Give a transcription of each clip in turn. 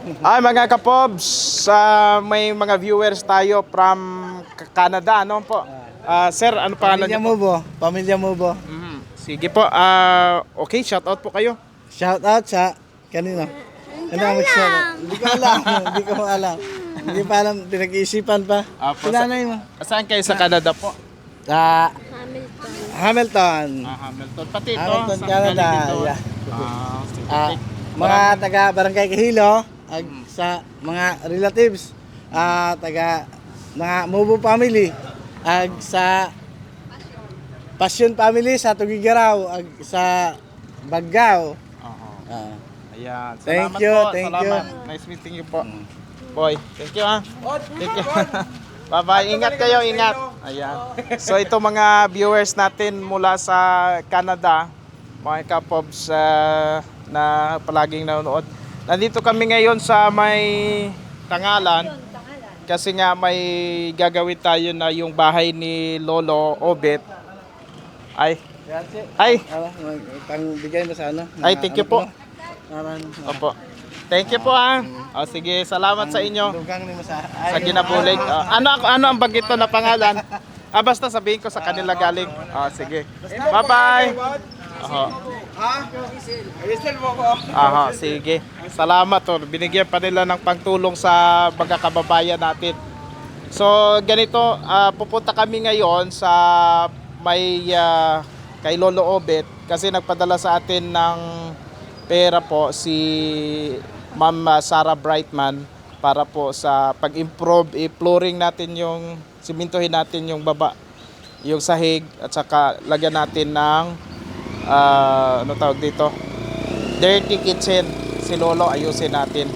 Ay mga kapobs, sa may mga viewers tayo from Canada, ano po? Ah, sir, ano pangalan Pamilya niyo? mo bo. Pamilya mo bo. Mhm. Sige po, ah, okay, shout out po kayo. Shout out sa kanino? Ano ang mag-shout Hindi ko alam. Hindi ko alam. Hindi pa alam. Pinag-iisipan pa. Apo, Sinanay mo. Saan kayo sa Canada po? Sa Hamilton. Ah, Hamilton. Pati ito. Hamilton, sa Canada. Yeah. Ah, sige. Ah, mga taga Barangay Kahilo, ag, sa mga relatives, ah, taga mga Mubo family, ag sa Passion family sa Tugigaraw, ag sa Baggao. Oho. Ah. Ayan. Thank Salamat you, po. thank Salamat. you. Nice meeting you po. Boy, thank you ah. Thank you. Bye-bye. Ingat kayo, ingat. Ayan. So ito mga viewers natin mula sa Canada, mga kapobs ah, na palaging nanonood. Nandito kami ngayon sa may Tangalan kasi nga may gagawin tayo na yung bahay ni Lolo Obet. Ay, ay, pang bigay mo sa ano? Ay, thank you ano po. Aran. Opo. Thank you po ah. O sige, salamat sa inyo. Sa ginabulig. Ah, ano ano ang bagito na pangalan? Ah, basta sabihin ko sa kanila galing. Ah, sige. Bye-bye. Oho. Aha, sige. Salamat to. Binigyan pa nila ng pangtulong sa mga kababayan natin. So, ganito, ah, pupunta kami ngayon sa may ah, kay Lolo Obet kasi nagpadala sa atin ng pera po si Ma'am ah, Sarah Brightman para po sa pag-improve, i-flooring natin yung simintuhin natin yung baba, yung sahig at saka lagyan natin ng ah, ano tawag dito? Dirty kitchen. Si Lolo ayusin natin.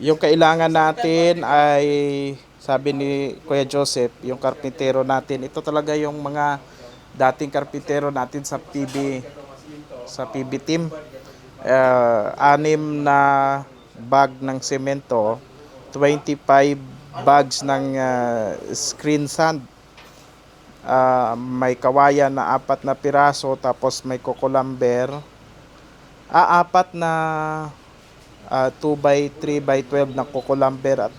Yung kailangan natin ay sabi ni Kuya Joseph, yung karpintero natin, ito talaga yung mga dating karpintero natin sa PB sa PB team. Eh, anim na bag ng semento, 25 bags ng ah, screen sand. Ah, may kawayan na apat na piraso tapos may kokolamber. Ah, apat na ah, 2 by 3 by 12 na kokolamber at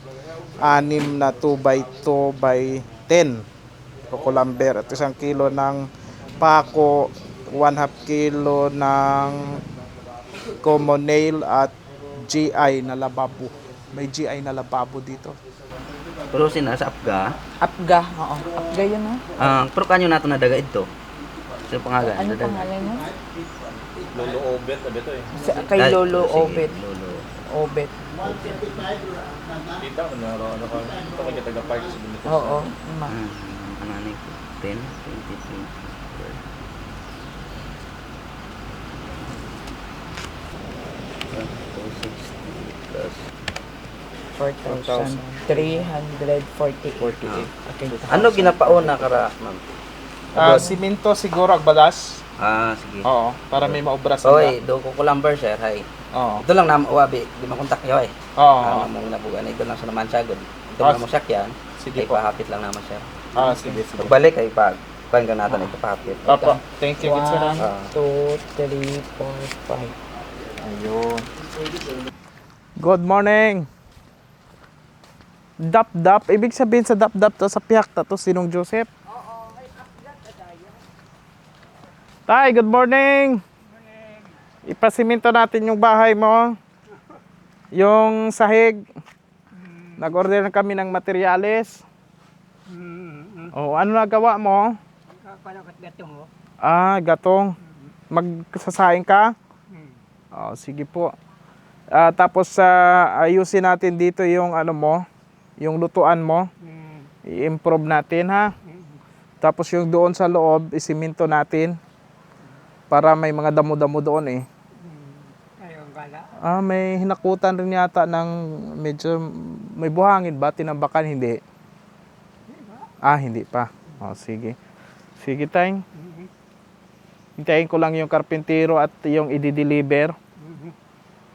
anim na 2 by 2 by 10 kokolamber at isang kilo ng pako, 1 half kilo ng common nail at GI na lababo. May GI na lababo dito. Pero sina sa Apga, Apga, oo. Apga yun, no? ang pero kanyo nato na daga ito. Sa pangalan. Ano pangalan mo? Lolo Obet, abi to eh. Sa, kay Ay, Lolo sige, Obet. Lolo. Obet. Kita ko na ano ka. Ito kay taga park sa dito. Oo. Ma. Ano ano ito? 10, 20, 20. Plus 4,348. Okay. Ano ginapauna kara, ma'am? Ah, simento siguro agbalas. Ah, sige. Oo, para may maubra sa Oy, do ko kulamber sir, hay. Oo. Ito lang na uwabi, di makontak yo ay. Oo. Ah, mo nabugan ito lang sa naman sagod. Ito Ah, lang mo sakyan. sige Sige po. pahapit lang naman sir. Ah, sige, sige. Pagbalik ay pag kuan ka natin ito pahapit. Opo, thank you, good sir. ah. 1, 2, 3, 4, 5. Ayun. Good morning. Dap-dap. Ibig sabihin sa dap-dap to, sa piyak ta to, sinong Joseph? Tay, good morning. Ipasiminto natin yung bahay mo. Yung sahig. Nag-order na kami ng materyales. Oh, ano nagawa mo? Ah, gatong. Magsasaing ka? Oh, sige po. Ah, tapos sa ayusin natin dito yung ano mo, yung lutuan mo. I-improve natin ha. Tapos yung doon sa loob, isiminto natin para may mga damo-damo doon eh. Ah, may hinakutan rin yata ng medyo may buhangin ba? Tinambakan hindi. Ah, hindi pa. Oh, sige. Sige, tayong. Hintayin ko lang yung karpintero at yung i-deliver.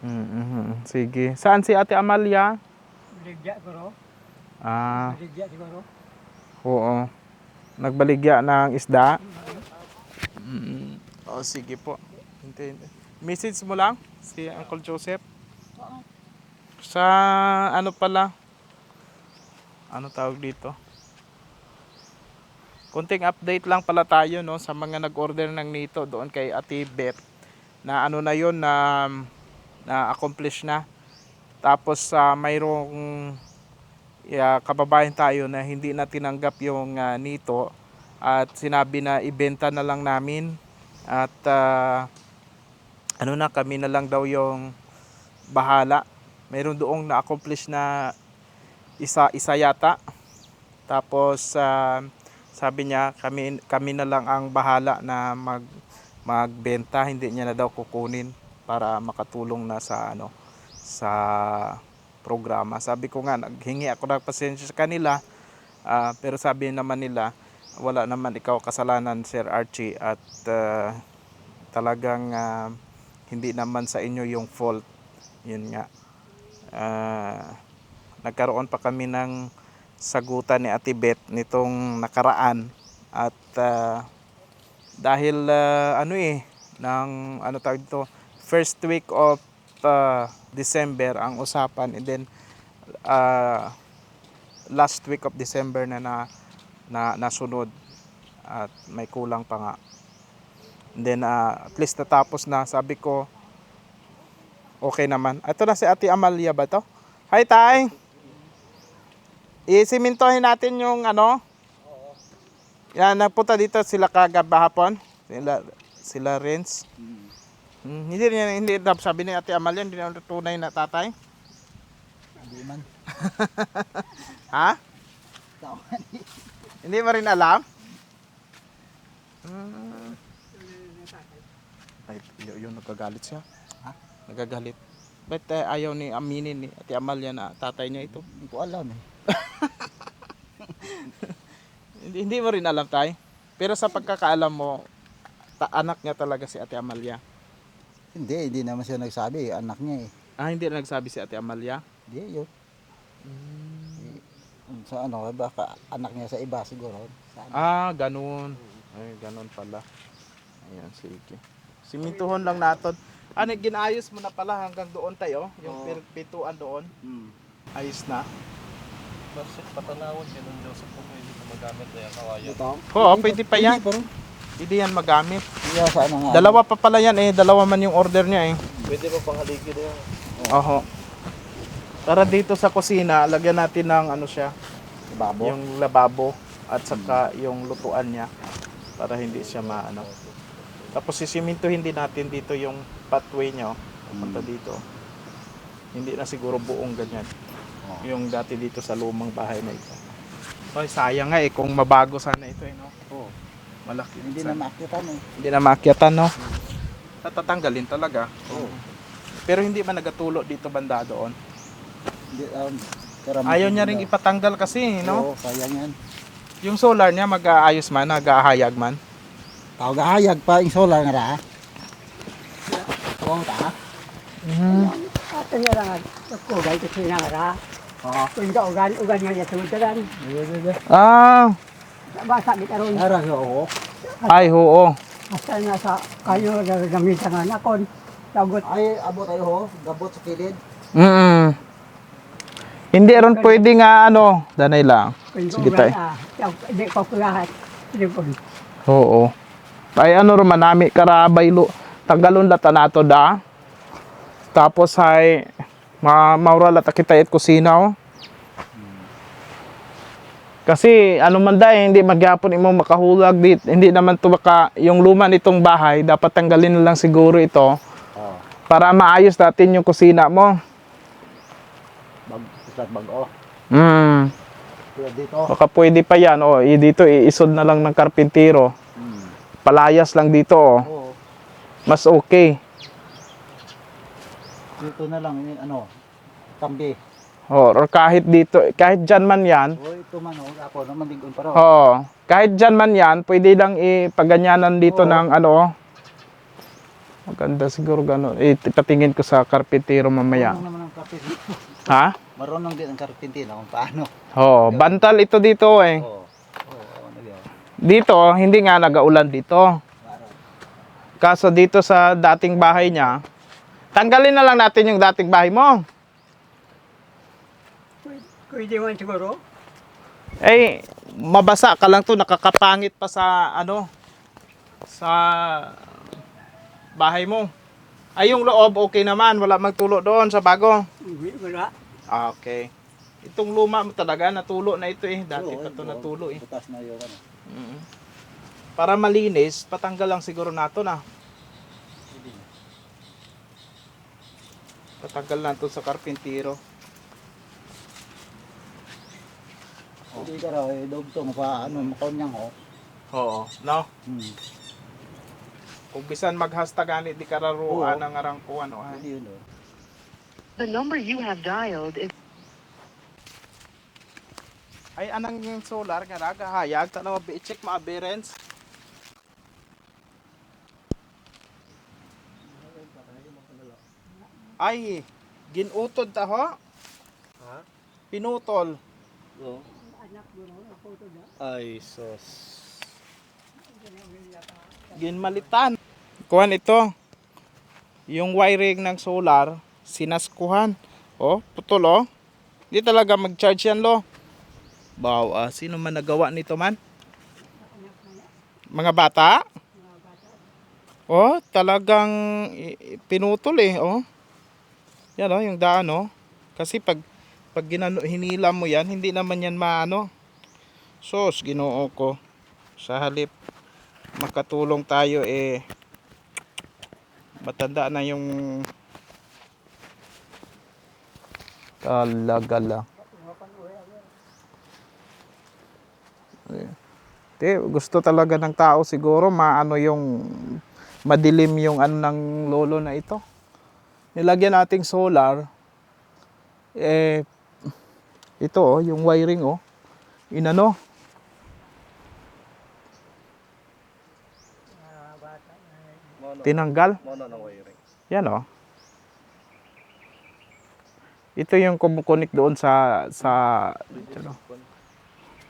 Mm-hmm. Sige. Saan si Ate Amalia? Baligya siguro. Ah, Baligya siguro. oo. Nagbaligya ng isda. Mm. Oh, sige po. Hintayin. Message mo lang si Uncle Joseph. Sa ano pala? Ano tawag dito? Kunting update lang pala tayo no sa mga nag-order ng nito doon kay Ate Beth na ano na yon na na accomplish na. Tapos sa mayroong yeah, kababayan tayo na hindi na tinanggap yung ah, nito at sinabi na ibenta na lang namin at ah, ano na kami na lang daw yung bahala. Mayroon doong na-accomplish na isa isa yata. Tapos ah, sabi niya kami kami na lang ang bahala na mag magbenta, hindi niya na daw kukunin para makatulong na sa ano sa programa. Sabi ko nga naghingi ako ng pasensya sa kanila. ah, pero sabi naman nila wala naman ikaw kasalanan Sir Archie at ah, talagang ah, hindi naman sa inyo yung fault. Yun nga. Ah, nagkaroon pa kami ng sagutan ni Ate Beth nitong nakaraan at ah, dahil ah, ano eh ng ano tawag dito first week of ah, December ang usapan and then ah, last week of December na na, na nasunod at may kulang pa nga and then ah, at least natapos na sabi ko okay naman ito na si Ate Amalia ba to? Hi Tay! Isimintohin natin yung ano. Yan, nagpunta dito sila kagabahapon. Sila, sila Renz. Hmm, hindi rin hindi daw sabi ni Ate Amalia, hindi na tunay na tatay. Hindi man. Ha? hindi mo rin alam? Hmm. Ay, yun, nagagalit siya. Ha? Nagagalit. Ba't eh, ayaw ni aminin ni Ate Amalia na tatay niya ito? Hindi ko alam eh. Hindi, hindi mo rin alam, tay. Pero sa pagkakaalam mo, ta- anak niya talaga si Ate Amalia. Hindi, hindi naman siya nagsabi. Anak niya eh. Ah, hindi na nagsabi si Ate Amalia. Hindi, yun. Eh, Sa ano, baka anak niya sa iba siguro. Sa ano. Ah, ganun. Ay, ganun pala. Ayan, sige. Simintuhon lang natin. Ano, ginayos mo na pala hanggang doon tayo? Yung pir- pituan doon? Hmm. Ayos na? Kasi patanawon yun ng Joseph kung pwede na magamit na yan, kawayan. Ito? Oo, pwede pa yan. Hindi, pero Pwede yan magamit. Iya, sa ano nga. Dalawa pa pala yan eh. Dalawa man yung order niya eh. Pwede pa pang haligi na yan. Oho. Para dito sa kusina, lagyan natin ng ano siya, Babo. yung lababo at saka yung lutuan niya para hindi siya maano. Tapos sisimintuhin din natin dito yung pathway niya, oh, papunta dito. Hindi na siguro buong ganyan. Oh. Yung dati dito sa lumang bahay na ito. Hoy, sayang nga eh kung mabago sana ito eh, no? Oo. Malaki. Hindi na makitan eh. Hindi na maakyatan, no? Tatatanggalin talaga. Oo. Pero hindi man nagatulo dito banda doon. Hindi, um, pero Ayaw niya ring ipatanggal kasi, no? Oo, sayang yan. Yung solar niya mag-aayos man, nag-aahayag man. Tawag ahayag pa yung solar nga ra. Oo, ta. Ato niya lang ako gay ko sina nga. Oo. Kung ka ugan ugan nga ya tumudalan. Ah, Basa git aron. Ara oo. ay oo. Basta na sa kayo gagamitan nga nakon. Tagot Ay, abot tayo ho. Gabot sa kilid. Mm. Hindi ron pwede nga ano, danay lang. Sige, tay. ah. Di ko kulahat. Oo. Ay ano ron manami karabay lo. Tagalon lata nato da. Tapos ay ma maura lata kita it kusina oh. Kasi ano man dahil hindi magyapon imo makahulag dit. Hindi naman to baka yung luma nitong bahay dapat tanggalin na lang siguro ito Oo. para maayos natin yung kusina mo. Bag, isat bag oh. Mm. Dito. Baka pwede pa yan. O, i- dito iisod na lang ng karpintero. Hmm. Palayas lang dito. Oh. Oo. Mas okay. Dito na lang yung ano. Tambi. O, or kahit dito, kahit dyan man yan. O ito man oh. Ako naman din pa ro. Oo. Kahit dyan man yan, pwede lang ipaganyanan dito Oo. ng ano. oh. Maganda siguro gano'n. Ipatingin ko sa karpintero mamaya. Marunong naman ang karpintero. Ha? Marunong din ang karpintero kung paano. Oo. Bantal ito dito eh. Oo, nagyo. Dito, hindi nga nagaulan dito. Kaso dito sa dating bahay niya, Tanggalin na lang natin yung dating bahay mo. Pwede man siguro. Eh, mabasa ka lang to, nakakapangit pa sa ano, sa bahay mo. Ay, yung loob, okay naman. Wala magtulo doon sa bago. Hindi, wala. Ah, okay. Itong luma mo talaga, natulo na ito eh. Dati pa to natulo eh. Butas na yun. Ano. Mm. Para malinis, patanggal lang siguro nato na. Patanggal nato sa karpintero. Hindi ka raw, eh, dog to, mapa, ano, makonyang ko. Oo. No? Hmm. Kung bisan mag-hashtag ani di kararuan ang arangkuan o ay. Hindi yun, oh. The number you have dialed is Ay anang yung solar nga nagahayag tanaw bi check ma appearance. Ay, ginutod ta ho? Ha? Pinutol. Oo. Ay, sos. Ginmalitan. Kuhan ito. Yung wiring ng solar, sinaskuhan. Oh, putol oh. Hindi talaga mag-charge yan lo. Wow, ah, sino man nagawa nito man? Mga bata? Oh, talagang pinutol eh, oh. Yan oh, yung daan oh. Kasi pag pag ginano, hinila mo yan, hindi naman yan maano. Sos, ginoo ko. Sa halip makatulong tayo eh matanda na yung talaga Te, gusto talaga ng tao siguro maano yung madilim yung ano ng lolo na ito. Nilagyan nating solar eh ito oh, yung wiring oh. Inano? Tinanggal? Mono ng wiring. Yan oh. Ito yung kumukunik doon sa sa ano,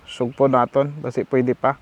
sugpo naton basi pwede pa.